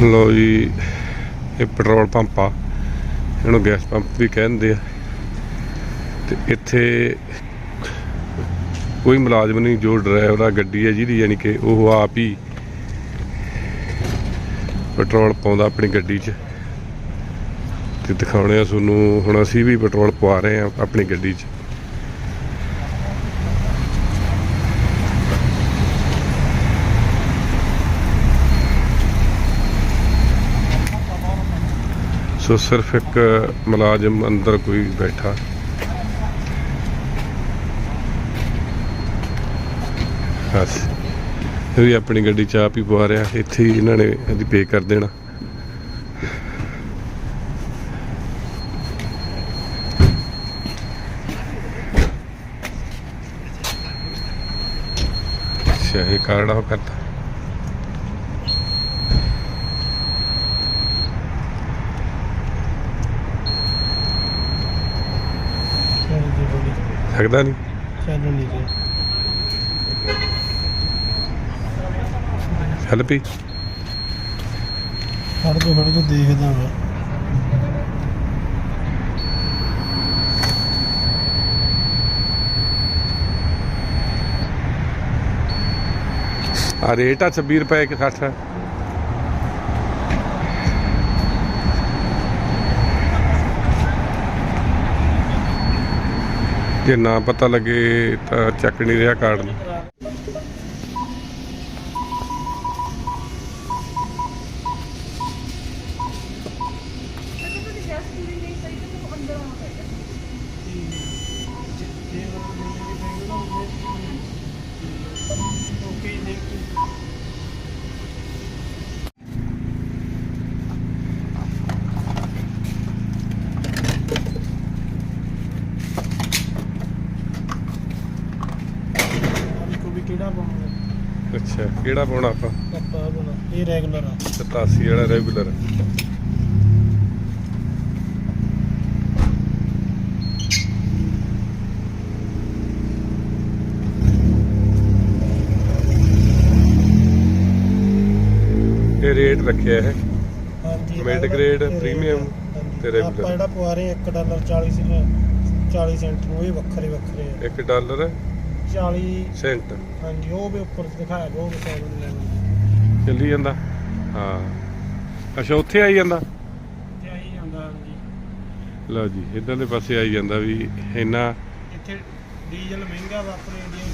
ਲੋ ਜੀ, ਇਹ petrol pump ਆ। ਇਹਨੂੰ ਗੈਸ ਪੰਪ ਵੀ ਕਹਿੰਦੇ ਆ। ਤੇ ਇੱਥੇ ਕੋਈ ਮੁਲਾਜ਼ਮ ਨਹੀਂ, ਜੋ ਡਰਾਈਵਰ ਆ, ਗੱਡੀ ਹੈ ਜਿਹਦੀ, ਯਾਨੀ ਕਿ ਉਹ ਆਪ ਹੀ ਪੈਟਰੋਲ ਪਾਉਂਦਾ ਆਪਣੀ ਗੱਡੀ 'ਚ। ਤੇ ਦਿਖਾਉਣੇ ਆ ਤੁਹਾਨੂੰ, ਹੁਣ ਅਸੀਂ ਵੀ ਪੈਟਰੋਲ ਪਵਾ ਰਹੇ ਆ ਆਪਣੀ ਗੱਡੀ 'ਚ। ਸੋ ਸਿਰਫ ਇੱਕ ਮੁਲਾਜ਼ਮ ਅੰਦਰ ਕੋਈ ਬੈਠਾ। ਬਸ। ਇਹ ਵੀ ਆਪਣੀ ਗੱਡੀ ਚ ਆਪ ਹੀ ਪਵਾ ਰਿਹਾ। ਇੱਥੇ ਹੀ ਇਹਨਾਂ ਨੇ ਅੱਜ ਪੇ ਕਰ ਦੇਣਾ। ਅੱਛਾ, ਇਹ ਕਾਰਡ ਉਹ ਕਰਤਾ। ਸਕਦਾ ਨਹੀਂ। ਚਲੋ ਨਹੀਂ ਜੀ। ਚੱਲ ਪਈ ਹਰ ਤੋਂ ਹਰ ਤੋਂ ਦੇਖਦਾ ਮੈਂ। ਆ ਰੇਟ ਆ 26 ਰੁਪਏ 160 ਜੇ ਨਾ ਪਤਾ ਲੱਗੇ ਤਾਂ ਚੱਕ ਨਹੀਂ ਰਿਹਾ ਕਾਰਡ ਨੂੰ। ਓਕੇ ਥੈਂਕ ਯੂ ਕੋ ਵੀ ਕਿਹੜਾ ਪਾਉਣਾ ਅੱਛਾ ਕਿਹੜਾ ਪਾਉਣਾ ਆਪਾਂ? ਬਣਾ ਇਹ ਰੈਗੂਲਰ ਆ। 87 ਵਾਲਾ ਰੈਗੂਲਰ ਇਹ ਰੇਟ ਰੱਖਿਆ ਹੈ ਹਾਂਜੀ ਇਹ premium ਹਾਂਜੀ। ਤੇ regular। ਆਪਾਂ ਜਿਹੜਾ ਪਵਾ ਰਹੇ 1 ਡਾਲਰ 40 ਸੀ 40 ਸੈਂਟ ਨੂੰ ਇਹ ਵੱਖਰੇ ਵੱਖਰੇ ਆ। 1 ਡਾਲਰ 40 ਸੈਂਟ। ਹਾਂਜੀ ਉਹ ਵੀ ਉੱਪਰ ਦਿਖਾਇਆ ਗਿਆ ਉਹ ਵੀ 7 ਲੈਵਲ ਚੱਲੀ ਜਾਂਦਾ? ਹਾਂ। ਅੱਛਾ ਉੱਥੇ ਆਈ ਜਾਂਦਾ? ਤੇ ਆਈ ਜਾਂਦਾ ਹਾਂਜੀ। ਲਓ ਜੀ ਇਧਰਲੇ ਪਾਸੇ ਆਈ ਜਾਂਦਾ ਵੀ ਇੰਨਾ ਇੱਥੇ ਡੀਜ਼ਲ ਮਹਿੰਗਾ ਵਾ ਆਪਣੇ ਇੰਡੀਆ